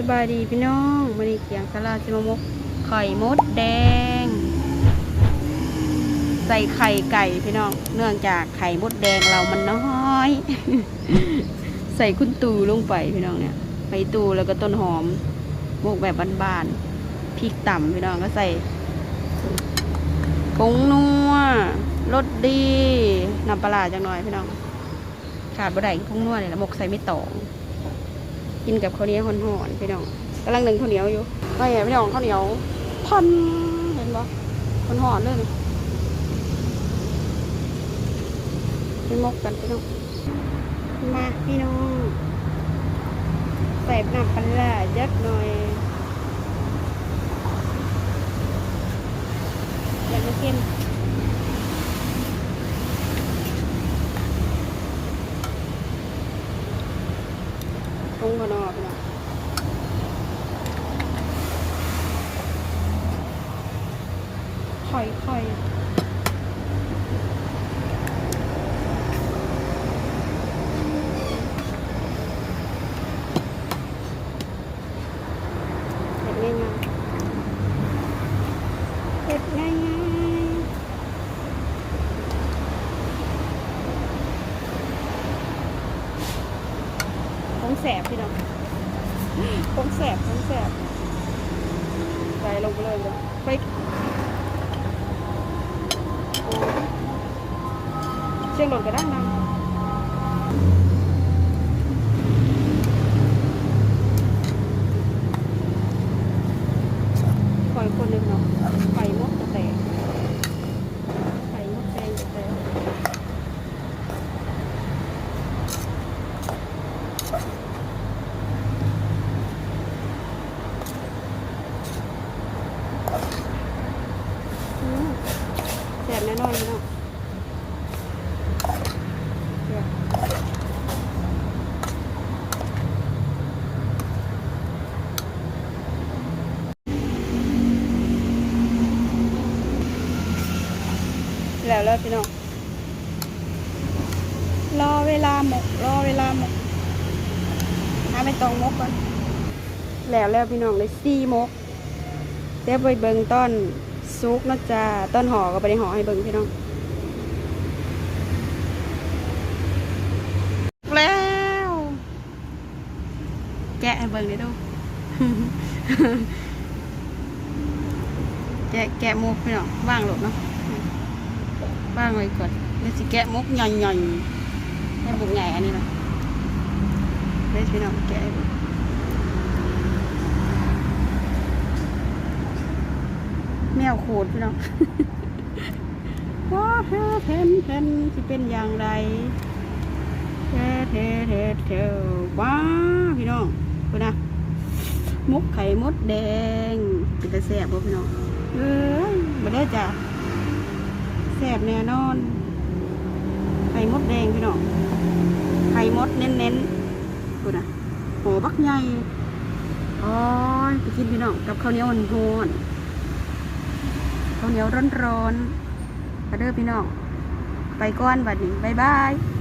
สบายดีพี่น้องมันนี้เกียงสลาจิมมกไข่มดแดง ใส่ไข่ไก่พี่น้อง เนื่องจากไข่มดแดงเรามันน้อย ใส่คุณตูลงไปพี่น้องเนี่ยไปตูแล้วก็ต้นหอมโมกแบบบานๆพริกต่ำพี่น้องก็ใส่ผงนัวรสดีน้ำปลาจังหน่อยพี่น้อง ขาดบ่ได้ผงนัวเนี่ยละหมกใส่ไม่ตอง กินกับข้าวเหนียวห่อนๆพี่น้องกำลังนึ่งข้าวเหนียวอยู่ไม่เห็นพี่น้องข้าวเหนียวพันเห็นปะห่อนๆเลยนี่ไปมกกันพี่น้องมาพี่น้องใส่น้ำปลาเยอะหน่อยอยากจะกิน งกันเนาะพี่น้องค่อยค่อยเห็ดง่ายง่ายเห็ดง่ายง่าย ของแสบพี่น้องของแสบของแสบใส่ลงไปเลยเลยไปเชียงหล่นก็ได้นะปล่อยคนหนึ่งเนาะไฟมดจะแตกไฟมดแดงจะแตกอืม แน่นอนพี่น้องแล้วแล้วพี่น้องรอเวลาหมกรอเวลาหมกหาไม่ต้องหมกก่อนแล้วแล้วพี่น้องเลยซี่หมกเดี๋ยวไปเบิงต้น ซุกนะจ๊ะต้นหอก็ไปได้หอให้เบิ่งพี่น้องแล้ว แกะให้เบิ่งได้ดูแกะแกะมุกพี่น้องว่างหลบเนาะว่างไว้ก่อนเดี๋ยวสิแกะมุกใหญ่ๆให้บุกใหญ่อันนี้นะเดี๋ยวพี่น้องแกะให้เบิ่งแม วโขดพี่น้องว้าเธอเพนเพนที่เป็นอย่างไรเทเทเทเทว้าพี่น้องคุณนะมุกไข่มดแดงเป็นตะแสบบ่พี่น้องเอ้ยมาได้จ้ะแซ่บแน่นอน ไข่มดแดงพี่น้องไข่มดเน้นๆดูนะโหบักใหญ่อ้ยไปกินพี่น้องกับข้าวเหนียวร้อนๆ ข้าวเหนียวร้อนๆกระเด้อพี่น้อง ไปก้อนบัดนี้ บ๊ายบาย